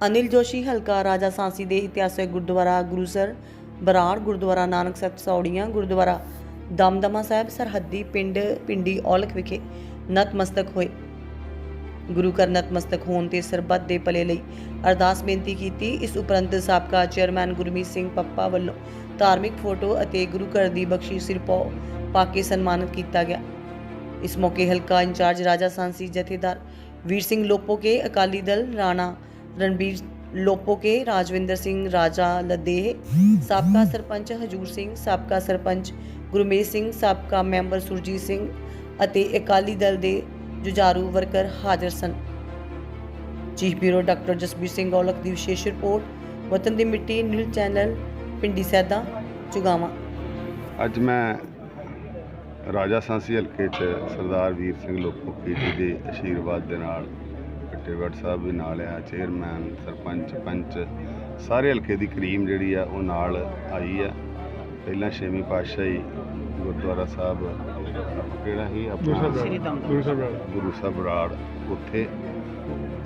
ਅਨਿਲ ਜੋਸ਼ੀ, ਹਲਕਾ ਰਾਜਾ ਸਾਂਸੀ ਦੇ ਇਤਿਹਾਸਕ ਗੁਰਦੁਆਰਾ ਗੁਰੂਸਰ, ਬਰਾੜ, ਗੁਰਦੁਆਰਾ ਨਾਨਕ ਸਾਹਿਬ ਸੌੜੀਆਂ, ਗੁਰਦੁਆਰਾ ਦਮਦਮਾ ਸਾਹਿਬ, ਸਰਹੱਦੀ ਪਿੰਡ, ਪਿੰਡੀ ਔਲਖ ਵਿਖੇ ਨਤਮਸਤਕ ਹੋਏ। ਗੁਰੂ ਘਰ ਨਤਮਸਤਕ ਹੋਣ ਤੇ ਸਰਬੱਤ ਦੇ ਭਲੇ ਲਈ ਅਰਦਾਸ ਬੇਨਤੀ ਕੀਤੀ। ਇਸ ਉਪਰੰਤ ਸਾਬਕਾ ਚੇਅਰਮੈਨ ਗੁਰਮੀਤ ਸਿੰਘ ਪੱਪਾ ਵੱਲੋਂ ਧਾਰਮਿਕ ਫੋਟੋ ਅਤੇ ਗੁਰੂ ਘਰ ਦੀ ਬਖਸ਼ੀ ਸਿਰਪੋ ਪਾ ਕੇ ਸਨਮਾਨਿਤ ਕੀਤਾ ਗਿਆ। ਇਸ ਮੌਕੇ ਹਲਕਾ ਇੰਚਾਰਜ ਰਾਜਾ ਸਾਂਸੀ ਜਥੇਦਾਰ ਵੀਰ ਸਿੰਘ ਲੋਪੋ ਕੇ, ਅਕਾਲੀ ਦਲ ਰਾਣਾ ਰਣਬੀਰ ਲੋਪੋਕੇ, ਰਾਜਵਿੰਦਰ ਸਿੰਘ ਰਾਜਾ ਲਦੇਹ, ਸਾਬਕਾ ਸਰਪੰਚ ਹਜੂਰ ਸਿੰਘ, ਸਾਬਕਾ ਸਰਪੰਚ ਗੁਰਮੇਸ਼ ਸਿੰਘ, ਸਾਬਕਾ ਮੈਂਬਰ ਸੁਰਜੀਤ ਸਿੰਘ ਅਤੇ ਅਕਾਲੀ ਦਲ ਦੇ ਜੁਝਾਰੂ ਵਰਕਰ ਹਾਜ਼ਰ ਸਨ। Chief bureau doctor Jasbir Singh Aulakh ਦੀ ਵਿਸ਼ੇਸ਼ ਰਿਪੋਰਟ, ਵਤਨ ਦੀ ਮਿੱਟੀ ਨੀਲ ਚੈਨਲ, ਪਿੰਡੀ ਸੈਦਾ, ਚੁਗਾਵਾਂ। ਅੱਜ ਮੈਂ ਰਾਜਾ ਸਾਂਸੀ ਹਲਕੇ 'ਚ ਸਰਦਾਰ ਵੀਰ ਸਿੰਘ ਲੋਕੋਕੀ ਜੀ ਦੇ ਆਸ਼ੀਰਵਾਦ ਦੇ ਨਾਲ ਕੱਟੇਵੜ ਸਾਹਿਬ ਵੀ ਨਾਲ ਆ ਚੇਅਰਮੈਨ ਸਰਪੰਚ ਪੰਚ ਸਾਰੇ ਹਲਕੇ ਦੀ ਕਰੀਮ ਜਿਹੜੀ ਆ ਉਹ ਨਾਲ ਆਈ ਆ। ਪਹਿਲਾਂ ਛੇਵੀਂ ਪਾਤਸ਼ਾਹੀ ਗੁਰਦੁਆਰਾ ਸਾਹਿਬ ਕਿਹੜਾ ਹੀ ਆਪਣਾ? ਗੁਰੂ ਸਾਹਿਬ ਗੁਰੂ ਸਾਹਿਬ ਰਾੜ ਉੱਥੇ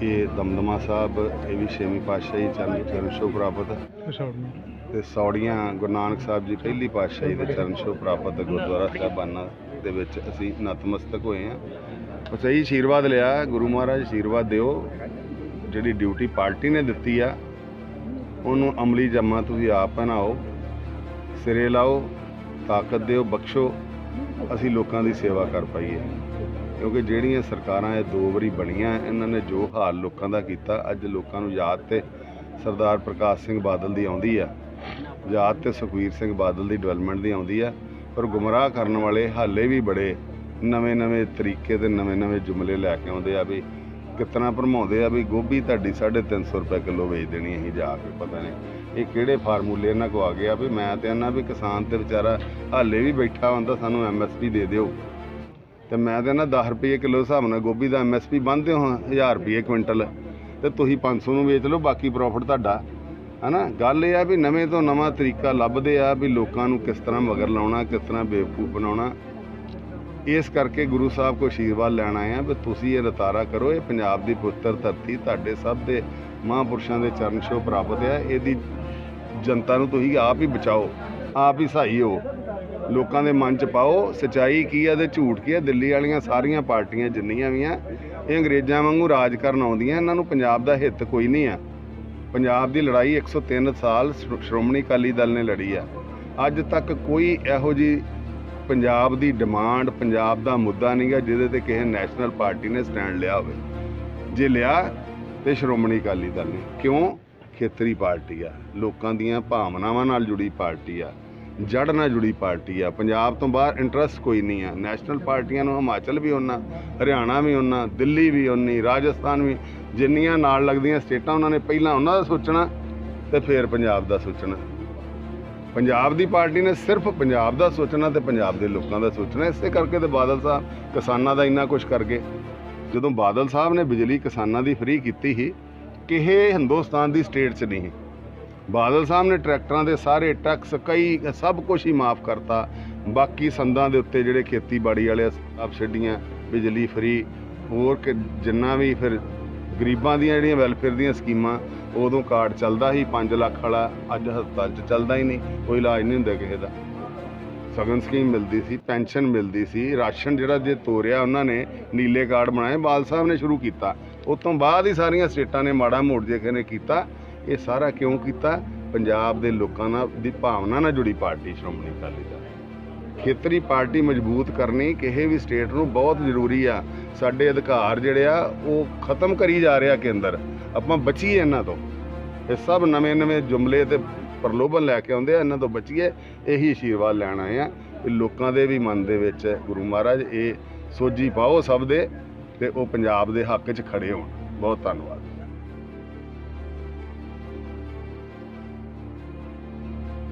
ਇਹ ਦਮਦਮਾ ਸਾਹਿਬ ਇਹ ਵੀ ਛੇਵੀਂ ਪਾਤਸ਼ਾਹੀ ਚਰਨ ਚਰਨ ਛੋਹ ਪ੍ਰਾਪਤ। ਤੇ ਸੌੜੀਆਂ ਗੁਰੂ ਨਾਨਕ ਸਾਹਿਬ ਜੀ ਪਹਿਲੀ ਪਾਤਸ਼ਾਹੀ ਦੇ ਚਰਨ ਛੋਹ ਪ੍ਰਾਪਤ ਗੁਰਦੁਆਰਾ ਸਾਹਿਬਾਨਾਂ ਦੇ ਵਿੱਚ ਅਸੀਂ ਨਤਮਸਤਕ ਹੋਏ ਹਾਂ ਬਸ ਇਹੀ ਆਸ਼ੀਰਵਾਦ ਲਿਆ। ਗੁਰੂ ਮਹਾਰਾਜ ਆਸ਼ੀਰਵਾਦ ਦਿਓ। ਜਿਹੜੀ ਡਿਊਟੀ ਪਾਰਟੀ ਨੇ ਦਿੱਤੀ ਆ, ਉਹਨੂੰ ਅਮਲੀ ਜਮਾ ਤੁਸੀਂ ਆਪ ਬਣਾਓ, ਸਿਰੇ ਲਾਓ, ਤਾਕਤ ਦਿਓ, ਬਖਸ਼ੋ। ਅਸੀਂ ਲੋਕਾਂ ਦੀ ਸੇਵਾ ਕਰ ਪਾਈਏ। ਕਿਉਂਕਿ ਜਿਹੜੀਆਂ ਸਰਕਾਰਾਂ ਇਹ ਦੋ ਵਾਰੀ ਬਣੀਆਂ, ਇਹਨਾਂ ਨੇ ਜੋ ਹਾਲ ਲੋਕਾਂ ਦਾ ਕੀਤਾ, ਅੱਜ ਲੋਕਾਂ ਨੂੰ ਯਾਦ ਤੇ ਸਰਦਾਰ ਪ੍ਰਕਾਸ਼ ਸਿੰਘ ਬਾਦਲ ਦੀ ਆਉਂਦੀ ਆ। ਯਾਦ ਤੇ ਸੁਖਵੀਰ ਸਿੰਘ ਬਾਦਲ ਦੀ ਡਿਵੈਲਪਮੈਂਟ ਦੀ ਆਉਂਦੀ ਆ। ਪਰ ਗੁੰਮਰਾਹ ਕਰਨ ਵਾਲੇ ਹਾਲੇ ਵੀ ਬੜੇ ਨਵੇਂ-ਨਵੇਂ ਤਰੀਕੇ ਤੇ ਨਵੇਂ-ਨਵੇਂ ਜੁਮਲੇ ਲੈ ਕੇ ਆਉਂਦੇ ਆ ਵੀ ਕਿਤਨਾ ਭਰਮਾਉਂਦੇ ਆ ਵੀ ਗੋਭੀ ਤੁਹਾਡੀ 350 ਰੁਪਏ ਕਿਲੋ ਵੇਚ ਦੇਣੀ ਅਸੀਂ ਜਾ ਕੇ, ਪਤਾ ਨਹੀਂ। ਇਹ ਕਿਹੜੇ ਫਾਰਮੂਲੇ ਇਹਨਾਂ ਕੋ ਆ ਗਿਆ ਵੀ ਮੈਂ ਤੇ ਇਹਨਾਂ ਵੀ ਕਿਸਾਨ ਤੇ ਵਿਚਾਰਾ ਹਾਲੇ ਵੀ ਬੈਠਾ ਹੁੰਦਾ, ਸਾਨੂੰ ਐਮਐਸਪੀ ਦੇ ਦਿਓ। ਤੇ ਮੈਂ ਤੇ ਨਾ 10 ਰੁਪਏ ਕਿਲੋ ਹਿਸਾਬ ਨਾਲ ਗੋਭੀ ਦਾ ਐਮਐਸਪੀ ਬੰਨਦੇ ਹੋ 1000 ਰੁਪਏ ਕੁਇੰਟਲ। ਤੇ ਤੁਸੀਂ 500 ਨੂੰ ਵੇਚ ਲਓ, ਬਾਕੀ ਪ੍ਰੋਫਿਟ ਤੁਹਾਡਾ। ਹਨਾ? ਗੱਲ ਇਹ ਆ ਵੀ ਨਵੇਂ ਤੋਂ ਨਵਾਂ ਤਰੀਕਾ ਲੱਭਦੇ ਆ ਵੀ ਲੋਕਾਂ ਨੂੰ ਕਿਸ ਤਰ੍ਹਾਂ ਮਗਰ ਲਾਉਣਾ, ਕਿਸ ਤਰ੍ਹਾਂ ਬੇਵਕੂਫ ਬਣਾਉਣਾ। ਇਸ ਕਰਕੇ ਗੁਰੂ ਸਾਹਿਬ ਕੋ ਆਸ਼ੀਰਵਾਦ ਲੈਣ ਆਏ ਆ ਵੀ ਤੁਸੀਂ ਇਹ ਰਤਾਰਾ ਕਰੋ, ਇਹ ਪੰਜਾਬ ਦੀ ਪੁੱਤਰ ਧਰਤੀ ਤੁਹਾਡੇ ਸਭ ਦੇ ਮਹਾਂਪੁਰਸ਼ਾਂ ਦੇ ਚਰਨ ਛੋਹ ਪ੍ਰਾਪਤ ਹੈ, ਇਹਦੀ ਜਨਤਾ ਨੂੰ ਤੁਸੀਂ ਆਪ ਹੀ ਬਚਾਓ, ਆਪ ਹੀ ਸਹਾਈ ਹੋ, ਲੋਕਾਂ ਦੇ ਮਨ ਚ ਪਾਓ, ਸਚਾਈ ਕੀ ਆ ਤੇ ਝੂਠ ਕੀ ਆ ਦਿੱਲੀ ਵਾਲੀਆਂ ਸਾਰੀਆਂ ਪਾਰਟੀਆਂ ਜਿੰਨੀਆਂ ਵੀ ਆ, ਇਹ ਅੰਗਰੇਜ਼ਾਂ ਵਾਂਗੂ ਰਾਜ ਕਰਨ ਆਉਂਦੀਆਂ, ਇਹਨਾਂ ਨੂੰ ਪੰਜਾਬ ਦਾ ਹਿੱਤ ਕੋਈ ਨਹੀਂ ਆ, ਪੰਜਾਬ ਦੀ ਲੜਾਈ 103 ਸਾਲ ਸ਼੍ਰੋਮਣੀ ਅਕਾਲੀ ਦਲ ਨੇ ਲੜੀ ਆ, ਅੱਜ ਤੱਕ ਕੋਈ ਇਹੋ ਜੀ ਪੰਜਾਬ ਦੀ ਡਿਮਾਂਡ ਪੰਜਾਬ ਦਾ ਮੁੱਦਾ ਨਹੀਂਗਾ ਜਿਹਦੇ ਤੇ ਕਿਸੇ ਨੈਸ਼ਨਲ ਪਾਰਟੀ ਨੇ ਸਟੈਂਡ ਲਿਆ ਹੋਵੇ। ਜੇ ਲਿਆ, ਤੇ ਸ਼੍ਰੋਮਣੀ ਅਕਾਲੀ ਦਲ ਨੇ। ਕਿਉਂ? ਖੇਤਰੀ ਪਾਰਟੀ ਆ। ਲੋਕਾਂ ਦੀਆਂ ਭਾਵਨਾਵਾਂ ਨਾਲ ਜੁੜੀ ਪਾਰਟੀ ਆ। ਜੜ ਨਾਲ ਜੁੜੀ ਪਾਰਟੀ ਆ। ਪੰਜਾਬ ਤੋਂ ਬਾਹਰ ਇੰਟਰਸਟ ਕੋਈ ਨਹੀਂ ਆ। ਨੈਸ਼ਨਲ ਪਾਰਟੀਆਂ ਨੂੰ ਹਿਮਾਚਲ ਵੀ ਉਹਨਾਂ ਹਰਿਆਣਾ ਵੀ ਉਹਨਾਂ ਦਿੱਲੀ ਵੀ ਉਨੀ ਰਾਜਸਥਾਨ ਵੀ। ਜਿੰਨੀਆਂ ਨਾਲ ਲੱਗਦੀਆਂ ਸਟੇਟਾਂ ਉਹਨਾਂ ਨੇ ਪਹਿਲਾਂ ਉਹਨਾਂ ਦਾ ਸੋਚਣਾ, ਤੇ ਫਿਰ ਪੰਜਾਬ ਦਾ ਸੋਚਣਾ। ਪੰਜਾਬ ਦੀ ਪਾਰਟੀ ਨੇ ਸਿਰਫ ਪੰਜਾਬ ਦਾ ਸੋਚਣਾ ਤੇ ਪੰਜਾਬ ਦੇ ਲੋਕਾਂ ਦਾ ਸੋਚਣਾ, ਇਸੇ ਕਰਕੇ ਤੇ ਬਾਦਲ ਸਾਹਿਬ ਕਿਸਾਨਾਂ ਦਾ ਇੰਨਾ ਕੁਝ ਕਰ ਗਏ। ਜਦੋਂ ਬਾਦਲ ਸਾਹਿਬ ਨੇ ਬਿਜਲੀ ਕਿਸਾਨਾਂ ਦੀ ਫ੍ਰੀ ਕੀਤੀ ਸੀ ਕਿਸੇ ਹਿੰਦੁਸਤਾਨ ਦੀ ਸਟੇਟ 'ਚ ਨਹੀਂ ਬਾਦਲ ਸਾਹਿਬ ਨੇ ਟਰੈਕਟਰਾਂ ਦੇ ਸਾਰੇ ਟੈਕਸ ਕਈ, ਸਭ ਕੁਝ ਹੀ ਮਾਫ ਕਰਤਾ। ਬਾਕੀ ਸੰਦਾਂ ਦੇ ਉੱਤੇ ਜਿਹੜੇ ਖੇਤੀਬਾੜੀ ਵਾਲੇ ਸਬਸਿਡੀਆਂ ਬਿਜਲੀ ਫ੍ਰੀ ਹੋਰ ਕਿ, ਜਿੰਨਾ ਵੀ ਫਿਰ ਗਰੀਬਾਂ ਦੀਆਂ ਜਿਹੜੀਆਂ ਵੈਲਫੇਅਰ ਦੀਆਂ ਸਕੀਮਾਂ ਉਦੋਂ ਕਾਰਡ ਚੱਲਦਾ ਸੀ 5 ਲੱਖ ਵਾਲਾ ਅੱਜ ਹਸਪਤਾਲ 'ਚ ਚੱਲਦਾ ਹੀ ਨਹੀਂ, ਕੋਈ ਇਲਾਜ ਨਹੀਂ ਹੁੰਦਾ ਕਿਸੇ ਦਾ। ਸਗਨ ਸਕੀਮ ਮਿਲਦੀ ਸੀ, ਪੈਨਸ਼ਨ ਮਿਲਦੀ ਸੀ, ਰਾਸ਼ਨ ਜਿਹੜਾ ਜੇ ਤੋਰਿਆ ਉਹਨਾਂ ਨੇ, ਨੀਲੇ ਕਾਰਡ ਬਣਾਏ, ਬਾਲ ਸਾਹਿਬ ਨੇ ਸ਼ੁਰੂ ਕੀਤਾ। ਉਸ ਤੋਂ ਬਾਅਦ ਹੀ ਸਾਰੀਆਂ ਸਟੇਟਾਂ ਨੇ ਮਾੜਾ ਮੋੜ ਜੇ ਕੇ ਨੇ ਕੀਤਾ, ਇਹ ਸਾਰਾ ਕਿਉਂ ਕੀਤਾ? ਪੰਜਾਬ ਦੇ ਲੋਕਾਂ ਨਾਲ, ਦੀ ਭਾਵਨਾ ਨਾਲ ਜੁੜੀ ਪਾਰਟੀ ਸ਼੍ਰੋਮਣੀ ਅਕਾਲੀ ਦਲ। ਖੇਤਰੀ ਪਾਰਟੀ ਮਜ਼ਬੂਤ ਕਰਨੀ ਕਿਸੇ ਵੀ ਸਟੇਟ ਨੂੰ ਬਹੁਤ ਜ਼ਰੂਰੀ ਆ। ਸਾਡੇ ਅਧਿਕਾਰ ਜਿਹੜੇ ਆ, ਉਹ ਖਤਮ ਕਰੀ ਜਾ ਰਿਹਾ ਕੇਂਦਰ। ਆਪਾਂ ਬਚੀਏ ਇਹਨਾਂ ਤੋਂ। ਇਹ ਸਭ ਨਵੇਂ-ਨਵੇਂ ਜੁਮਲੇ ਤੇ ਪ੍ਰਲੋਭਨ ਲੈ ਕੇ ਆਉਂਦੇ ਆ, ਇਹਨਾਂ ਤੋਂ ਬਚੀਏ, ਇਹੀ ਆਸ਼ੀਰਵਾਦ ਲੈਣ ਆਏ ਆ। ਕਿ ਲੋਕਾਂ ਦੇ ਵੀ ਮਨ ਦੇ ਵਿੱਚ ਗੁਰੂ ਮਹਾਰਾਜ, ਇਹ ਸੋਝੀ ਪਾਓ ਸਭ ਦੇ ਤੇ ਉਹ ਪੰਜਾਬ ਦੇ ਹੱਕ 'ਚ ਖੜੇ ਹੋਣ। ਬਹੁਤ ਧੰਨਵਾਦ।